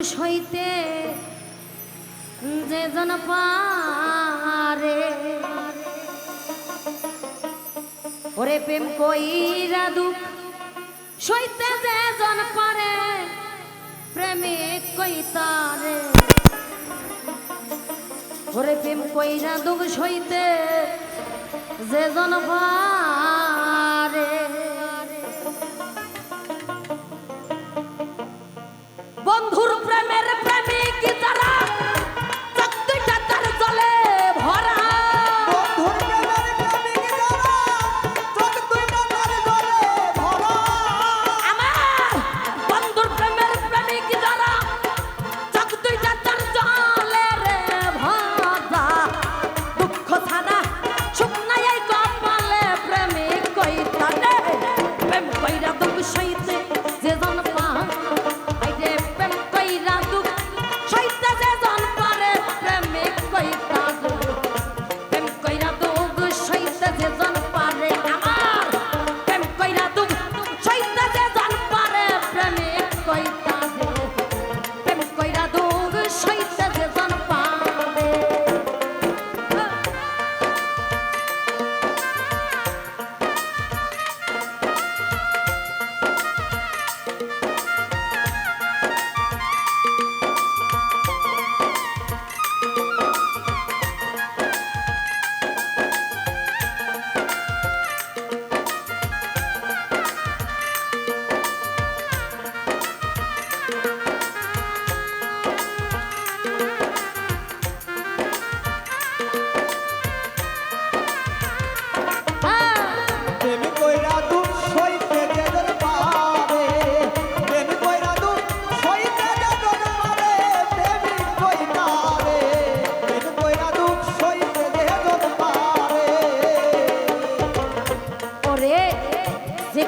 সইতে যে জন পারে ওরে প্রেম কইরা দুঃখ, সইতে যে জন পারে, প্রেমিক কইতারে। ওরে প্রেম কইরা দুঃখ, সইতে যে জন পারে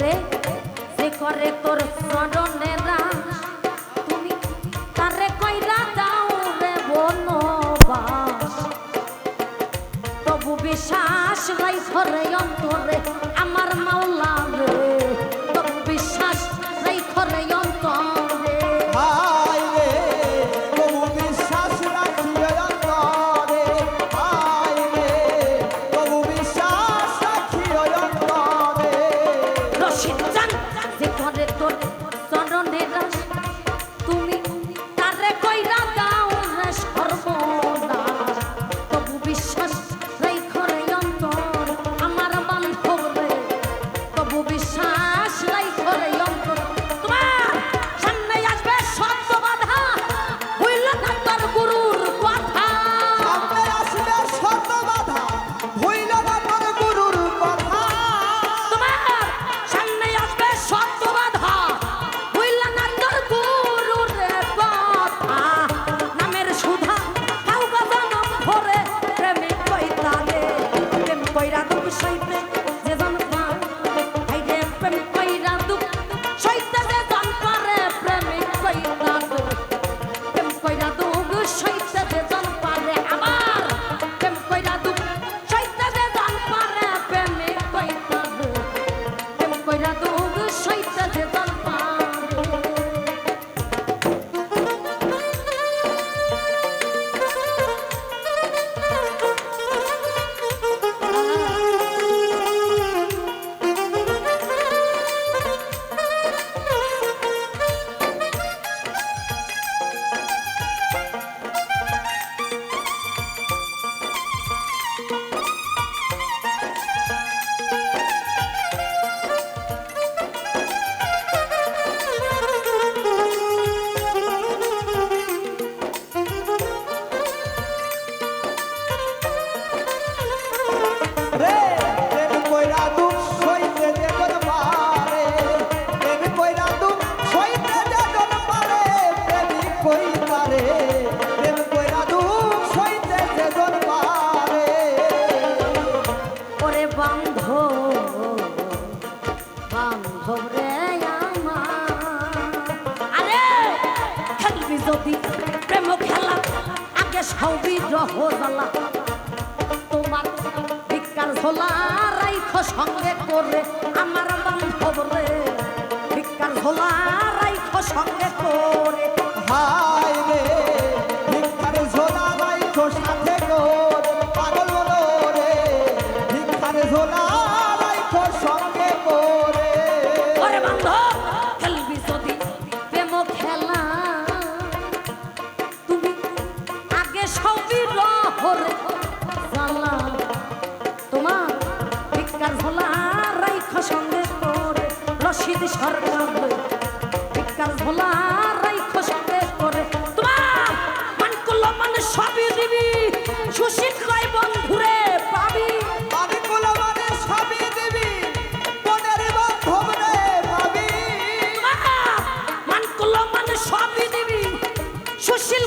করে, সে করে তোর স্মরণেরা তুমি তারে কইরা দাও রে বনবাস। তবু বিশ্বাস রাই ঘরে অন্তরে আমার মাওলা রে। তবু বিশ্বাস রাই ঘরে যদি প্রেম খেলা আগে সবই রহ জ্বালা। তোমার ভিক্ষার ঝোলা রাইখ সঙ্গে করে আমার বান্ধব রে। ভিক্ষার ঝোলা রাইখ সঙ্গে করে। হায় সর্বদে ভিক্ষার ভোলা রাইখো সঙ্গে করে তোমার মান করল মানে সবই দিবি সুশীল কয় বন্ধুরে পাবি পাবি করল মানে সবই দিবি সুশীল